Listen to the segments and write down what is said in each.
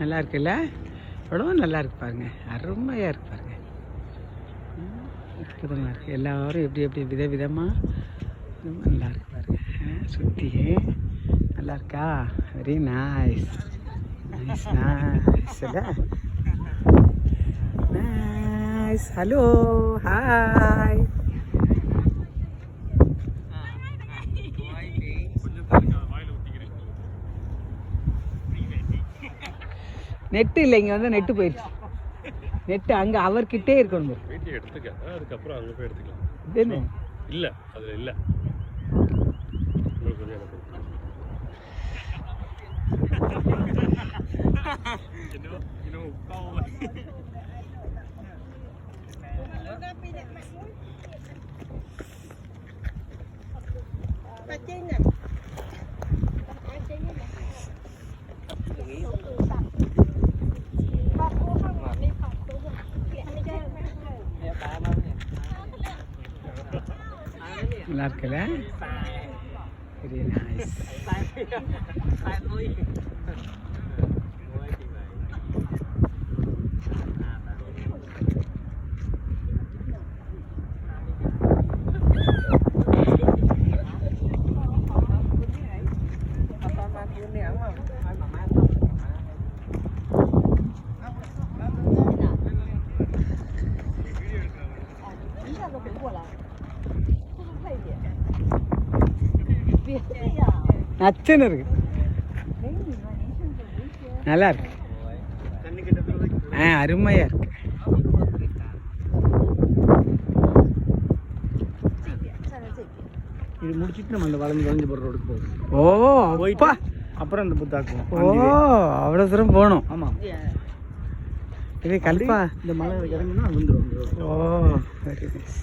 நல்லா இருக்குல்ல? எவ்வளோ நல்லா இருக்கு பாருங்க. அருமையாக இருக்கு பாருங்க. அற்புதமாக இருக்குது எல்லோரும் எப்படி எப்படி வித விதமாக ரொம்ப நல்லா இருக்கு பாருங்க. சுற்றி நல்லா இருக்கா? Very nice nice nice nice hello hi net இல்லை இங்கே வந்து நெட்டு போயிடுச்சு. நெட்டு அங்கே அவர்கிட்டே இருக்கணும். எடுத்துக்க. அதுக்கப்புறம் அங்கே போய் எடுத்துக்கலாம். இது என்ன இல்லை. அதில் இல்லை உங்களுக்கு கொஞ்சம் எனக்கு நல்லா இருக்குல்ல வெரி நைஸ் நச்சுன்னு இருக்கு. நல்லா இருக்கு. ஆ அருமையாக இருக்கு. இது முடிச்சிட்டு நம்ம அந்த வளைஞ்சு வளைஞ்சு போடுற ரோடுக்கு போகும் ஓ அப்பா. அப்புறம் அந்த புத்தாக்குவோம் ஓ அவ்வளோ தூரம் போகணும். ஆமாம் இது கல்பா. இந்த மலை இறங்குனா வந்துடும். ஓ வெரி நைஸ்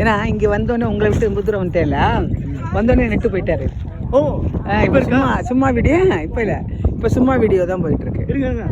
ஏன்னா இங்கே வந்தோடனே உங்களை விட்டு தூரம் வந்துட்டேன்ல வந்தோடனே நெட்டு போயிட்டாரு. ஓ இப்போ சும்மா சும்மா வீடியோ இப்போ இல்லை. இப்போ சும்மா வீடியோ தான் போயிட்டு இருக்கு. இருங்க இருங்க.